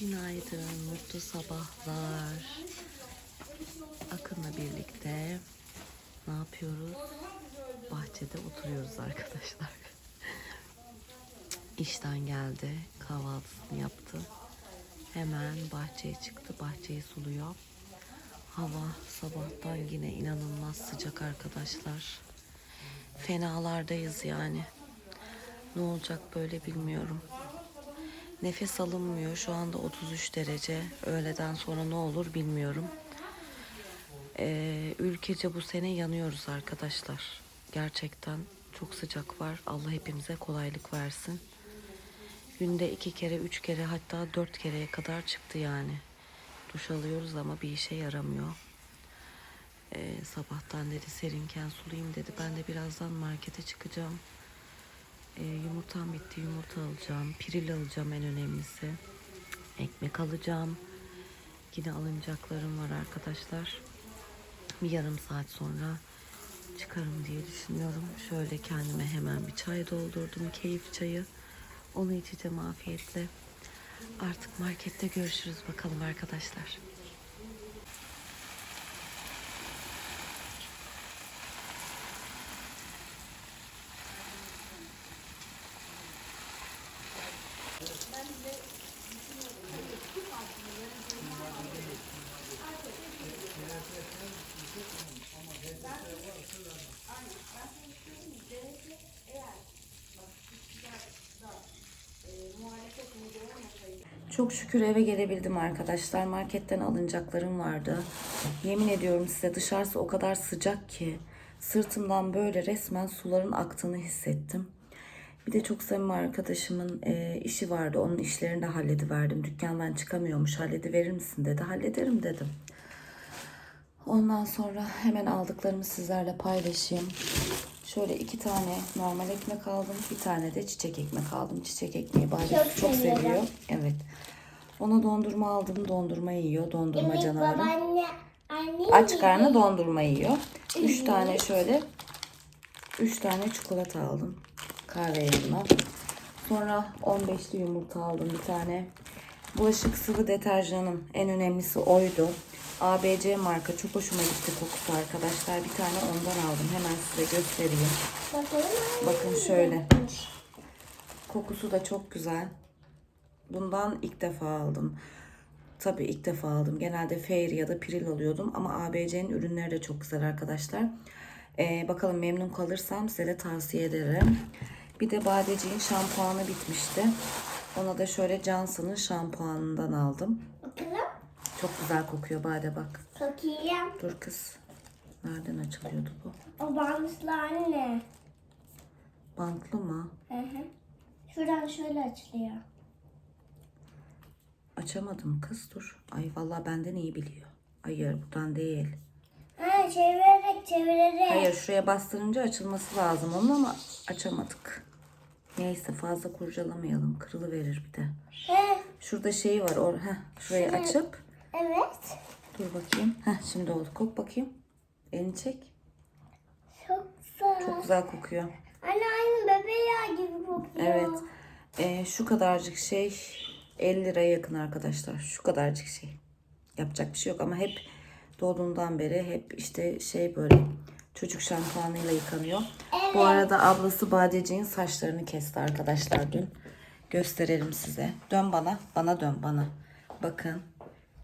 Günaydın, mutlu sabahlar. Akın'la birlikte ne yapıyoruz? Bahçede oturuyoruz arkadaşlar. İşten geldi, kahvaltısını yaptı. Hemen bahçeye çıktı, bahçeyi suluyor. Hava sabahtan yine inanılmaz sıcak arkadaşlar. Fenalardayız yani. Ne olacak böyle bilmiyorum. Nefes alınmıyor. Şu anda 33 derece. Öğleden sonra ne olur bilmiyorum. Ee, ülkece bu sene yanıyoruz arkadaşlar. Gerçekten çok sıcak var. Allah hepimize kolaylık versin. Günde iki kere, üç kere hatta dört kereye kadar çıktı yani. Duş alıyoruz ama bir işe yaramıyor. Ee, sabahtan dedi serinken sulayayım dedi. Ben de birazdan markete çıkacağım. Ee, yumurtam bitti. Yumurta alacağım. Piril alacağım en önemlisi. Ekmek alacağım. Yine alınacaklarım var arkadaşlar. Bir yarım saat sonra çıkarım diye düşünüyorum. Şöyle kendime hemen bir çay doldurdum. Keyif çayı. Onu içeceğim afiyetle. Artık markette görüşürüz bakalım arkadaşlar. Çok şükür eve gelebildim arkadaşlar. Marketten alınacaklarım vardı. Yemin ediyorum size dışarısı o kadar sıcak ki sırtımdan böyle resmen suların aktığını hissettim. Bir de çok samimi arkadaşımın e, işi vardı. Onun işlerini de hallediverdim. Dükkandan çıkamıyormuş. Hallediverir misin dedi. Hallederim dedim. Ondan sonra hemen aldıklarımı sizlerle paylaşayım. Şöyle iki tane normal ekmek aldım. Bir tane de çiçek ekmek aldım. Çiçek ekmeği Bade Çok çok, seviyor. Evet. Ona dondurma aldım. Dondurma yiyor. Dondurma Evet canavarı. babaanne anne Aç karnı dondurma yiyor. Üç tane şöyle. Üç tane çikolata aldım. Kahve yanına. Sonra 15'li yumurta aldım bir tane. Bulaşık sıvı deterjanım en önemlisi oydu. ABC marka çok hoşuma gitti kokusu arkadaşlar. Bir tane ondan aldım. Hemen size göstereyim. Bakın şöyle. Kokusu da çok güzel. Bundan ilk defa aldım. Tabii ilk defa aldım. Genelde Fair ya da Piril alıyordum. Ama ABC'nin ürünleri de çok güzel arkadaşlar. Ee, bakalım memnun kalırsam size de tavsiye ederim. Bir de Badeciğin şampuanı bitmişti. Ona da şöyle Johnson'ın şampuanından aldım. Çok güzel kokuyor Bade bak. Bakayım. Dur kız. Nereden açılıyordu bu? O bantlı anne. Bantlı mı? Hı hı. Şuradan şöyle açılıyor. Açamadım kız dur. Ay vallahi benden iyi biliyor. Hayır buradan değil. Ha çevirerek çevirerek. Hayır şuraya bastırınca açılması lazım onun ama açamadık. Neyse fazla kurcalamayalım. Kırılı verir bir de. He, Şurada şey var. Or heh, şurayı açıp evet. dur bakayım. Heh, şimdi oldu. Kok bakayım. Elini çek. Çok güzel. Çok güzel kokuyor. Anne aynı bebe yağı gibi kokuyor. Evet. Ee, şu kadarcık şey 50 liraya yakın arkadaşlar. Şu kadarcık şey. Yapacak bir şey yok ama hep doğduğundan beri hep işte şey böyle çocuk şampuanıyla yıkanıyor. Bu arada ablası Badeciğin saçlarını kesti arkadaşlar dün. Gösterelim size. Dön bana. Bana dön bana. Bakın.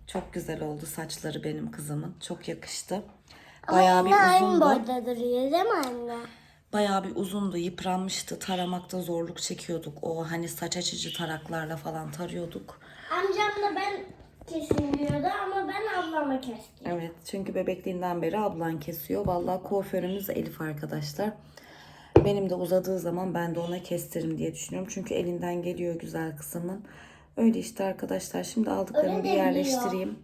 Çok güzel oldu saçları benim kızımın. Çok yakıştı. Bayağı bir Anne aynı uzundu. boyda duruyor değil mi anne? Bayağı bir uzundu, yıpranmıştı. Taramakta zorluk çekiyorduk. O hani saç açıcı taraklarla falan tarıyorduk. Amcamla ben kesiliyordu ama ben ablama kestim. Evet, çünkü bebekliğinden beri ablan kesiyor. Vallahi kuaförümüz Elif arkadaşlar. Benim de uzadığı zaman ben de ona kestiririm diye düşünüyorum. Çünkü elinden geliyor güzel kızımın. Öyle işte arkadaşlar. Şimdi aldıklarımı bir yerleştireyim.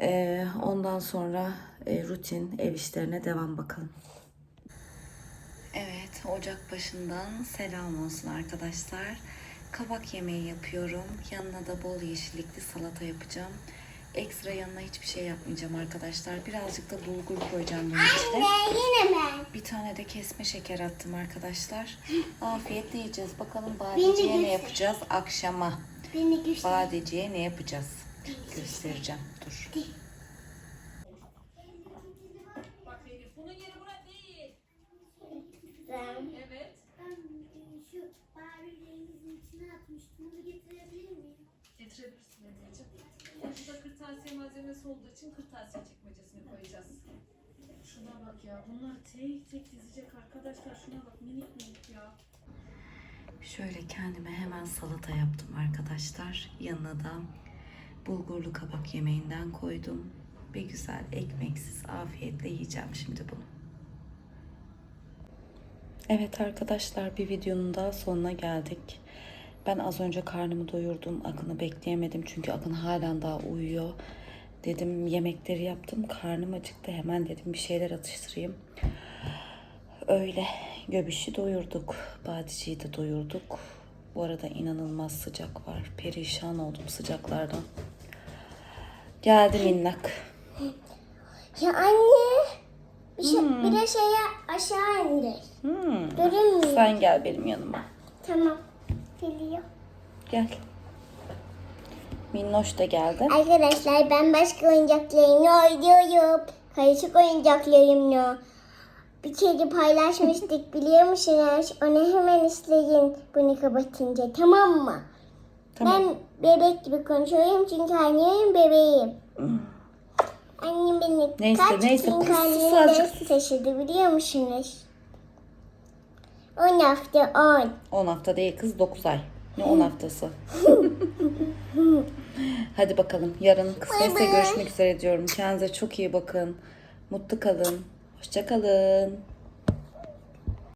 Ee, ondan sonra e, rutin ev işlerine devam bakalım. Evet, ocak başından selam olsun arkadaşlar. Kabak yemeği yapıyorum. Yanına da bol yeşillikli salata yapacağım. Ekstra yanına hiçbir şey yapmayacağım arkadaşlar. Birazcık da bulgur koyacağım bunun içine. yine mi? Bir tane de kesme şeker attım arkadaşlar. Afiyetle yiyeceğiz. Bakalım Beni badeciye ne yapacağız akşama. Badeciye ne yapacağız? Göstereceğim. Dur. Bak Elif bunun yeri bura değil. Ben Evet. Ben şu Barbie'lerimizin içine atmıştım. Bunu getirebilir miyim? Getirebilirsin Emre'ciğim. Burada kırtasiye malzemesi olduğu için kırtasiye çekmecesine koyacağız. Şuna bak ya. Bunlar tek tek dizecek arkadaşlar. Şuna bak minik minik ya. Şöyle kendime hemen salata yaptım arkadaşlar. Yanına da bulgurlu kabak yemeğinden koydum. Bir güzel ekmeksiz afiyetle yiyeceğim şimdi bunu. Evet arkadaşlar bir videonun daha sonuna geldik. Ben az önce karnımı doyurdum. Akın'ı bekleyemedim çünkü Akın halen daha uyuyor. Dedim yemekleri yaptım. Karnım acıktı. Hemen dedim bir şeyler atıştırayım. Öyle göbüşü doyurduk. Badiciyi de doyurduk. Bu arada inanılmaz sıcak var. Perişan oldum sıcaklardan. Geldi minnak. Ya anne. Bir, şey, bir de şeye aşağı indir. Hmm. Görünmüyor. Sen gel benim yanıma. Tamam. Geliyor. Gel. Minnoş da geldi. Arkadaşlar ben başka oyuncaklarımla oynuyorum. Karışık oyuncaklarımla. Bir kere paylaşmıştık biliyor musunuz? Onu hemen isteyin bunu kapatınca tamam mı? Tamam. Ben bebek gibi konuşuyorum çünkü annem bebeğim. Annem beni Neyse, kaç neyse, gün karnında azıcık. taşıdı biliyor musunuz? 10 hafta 10. 10 hafta değil kız 9 ay. Ne 10 haftası? Hadi bakalım yarın kısmetse görüşmek üzere diyorum. Kendinize çok iyi bakın. Mutlu kalın. Hoşça kalın.